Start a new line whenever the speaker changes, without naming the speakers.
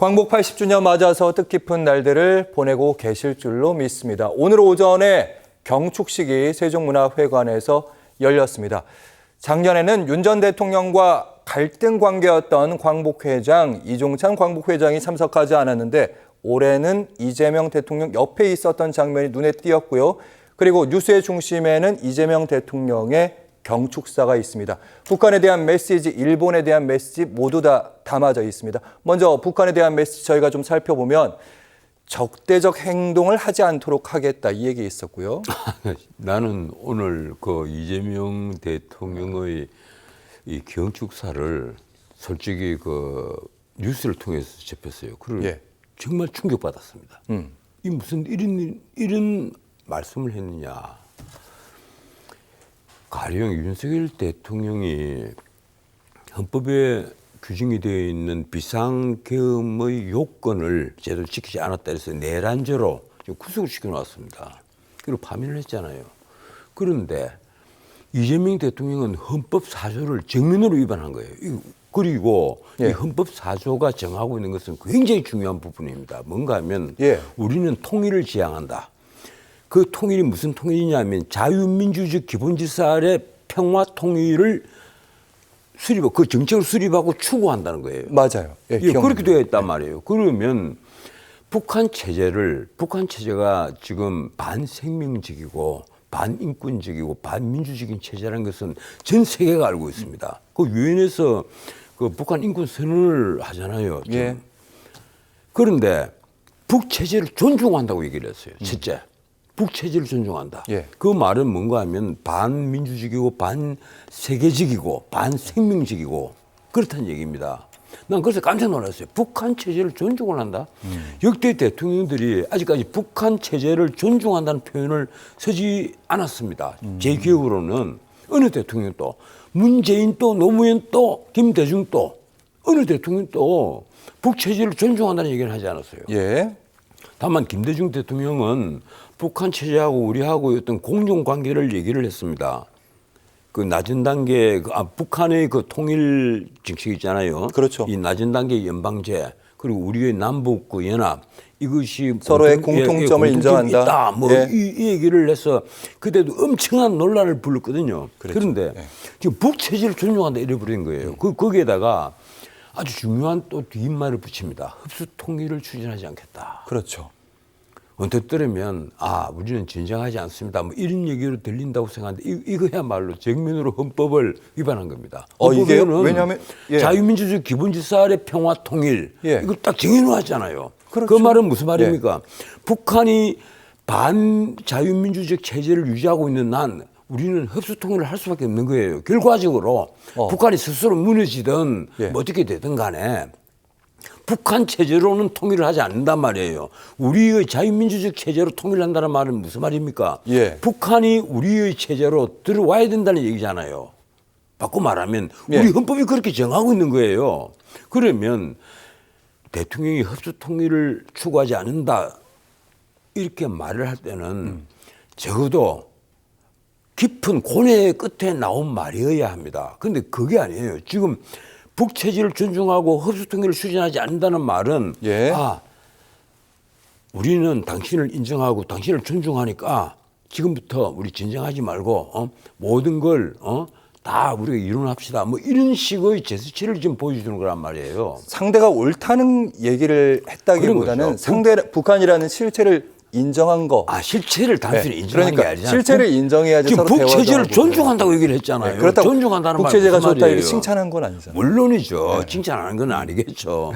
광복 80주년 맞아서 뜻깊은 날들을 보내고 계실 줄로 믿습니다. 오늘 오전에 경축식이 세종문화회관에서 열렸습니다. 작년에는 윤 전 대통령과 갈등 관계였던 광복회장 이종찬 광복회장이 참석하지 않았는데 올해는 이재명 대통령 옆에 있었던 장면이 눈에 띄었고요. 그리고 뉴스의 중심에는 이재명 대통령의 경축사가 있습니다. 북한에 대한 메시지, 일본에 대한 메시지 모두 다 담아져 있습니다. 먼저 북한에 대한 메시지 저희가 좀 살펴보면 적대적 행동을 하지 않도록 하겠다 이 얘기 있었고요.
나는 오늘 그 이재명 대통령의 이 경축사를 솔직히 그 뉴스를 통해서 접했어요. 그걸
예.
정말 충격받았습니다.
음.
이 무슨 이런 이런 말씀을 했느냐? 가령 윤석열 대통령이 헌법에 규정이 되어 있는 비상계엄의 요건을 제대로 지키지 않았다 해서 내란죄로 구속을 시켜놨습니다. 그리고 파면을 했잖아요. 그런데 이재명 대통령은 헌법 사조를 정면으로 위반한 거예요. 이- 그리고
예.
이 헌법 사조가 정하고 있는 것은 굉장히 중요한 부분입니다. 뭔가 하면
예.
우리는 통일을 지향한다. 그 통일이 무슨 통일이냐면 자유민주적 기본질서의 평화 통일을 수립하고 그 정책을 수립하고 추구한다는 거예요.
맞아요. 예,
예. 그렇게 되어 있단 말이에요. 그러면 북한 체제를 북한 체제가 지금 반생명적이고 반인권적이고 반민주적인 체제라는 것은 전 세계가 알고 있습니다. 그 유엔에서 그 북한 인권 선언을 하잖아요.
예.
그런데 북 체제를 존중한다고 얘기를 했어요. 첫째. 북 체제를 존중한다.
예.
그 말은 뭔가 하면 반민주적이고 반세계적이고 반생명적이고 그렇다는 얘기입니다. 난 그래서 깜짝 놀랐어요. 북한 체제를 존중을 한다? 역대 대통령들이 아직까지 북한 체제를 존중한다는 표현을 쓰지 않았습니다. 제 기억으로는 어느 대통령도 문재인 또 노무현 또 김대중 또 어느 대통령 또 북체제를 존중한다는 얘기를 하지 않았어요.
예.
다만 김대중 대통령은 북한 체제하고 우리하고 어떤 공정 관계를 얘기를 했습니다. 그 낮은 단계 그, 아, 북한의 그 통일 정책 있잖아요.
그렇죠.
이 낮은 단계 연방제 그리고 우리의 남북 그 연합 이것이
서로의
공통- 예, 예,
공통점을
공통점이
인정한다.
있다. 뭐
예.
이, 이 얘기를 해서 그때도 엄청난 논란을 불렀거든요.
그렇죠.
그런데
예.
지금 북 체제를 존중한다 이래 버린 거예요. 그 거기에다가 아주 중요한 또 뒷말을 붙입니다. 흡수 통일을 추진하지 않겠다.
그렇죠.
언뜻 들으면 아 우리는 진정하지 않습니다. 뭐 이런 얘기로 들린다고 생각하는데 이, 이거야말로 정면으로 헌법을 위반한 겁니다.
어?
헌법에는
왜냐하면- 예.
자유민주주의 기본질서 아래 평화 통일
예.
이걸 딱 정해놓았잖아요.
그렇죠.
그 말은 무슨 말입니까? 북한이 반 자유민주적 체제를 유지하고 있는 난 우리는 흡수 통일을 할 수밖에 없는 거예요. 결과적으로
어.
북한이 스스로 무너지든
예.
뭐 어떻게 되든 간에 북한 체제로는 통일을 하지 않는단 말이에요. 우리의 자유민주적 체제로 통일한다는 말은 무슨 말입니까?
예.
북한이 우리의 체제로 들어와야 된다는 얘기잖아요. 바꿔 말하면
예.
우리 헌법이 그렇게 정하고 있는 거예요. 그러면 대통령이 흡수 통일을 추구하지 않는다 이렇게 말을 할 때는 적어도 깊은 고뇌의 끝에 나온 말이어야 합니다. 그런데 그게 아니에요. 지금 북체제를 존중하고 흡수 통일을 추진하지 않는다는 말은
예.
아 우리는 당신을 인정하고 당신을 존중하니까 지금부터 우리 진정하지 말고 어? 모든 걸 어? 다 우리가 이혼합시다. 뭐 이런 식의 제스처를 지금 보여주는 거란 말이에요.
상대가 옳다는 얘기를 했다기보다는. 상대 북한이라는 실체를 인정한 거.
아 실체를 단순히
네,
인정하는
그러니까
게 아니잖아요.
실체를
북-
인정해야지
지금
서로
북체제를 존중한다고 얘기를 했잖아요.
네, 그렇다고
존중한다는 말
북체제가 좋다 이렇게? 칭찬한 건 아니잖아요.
물론이죠. 칭찬하는 건 아니겠죠.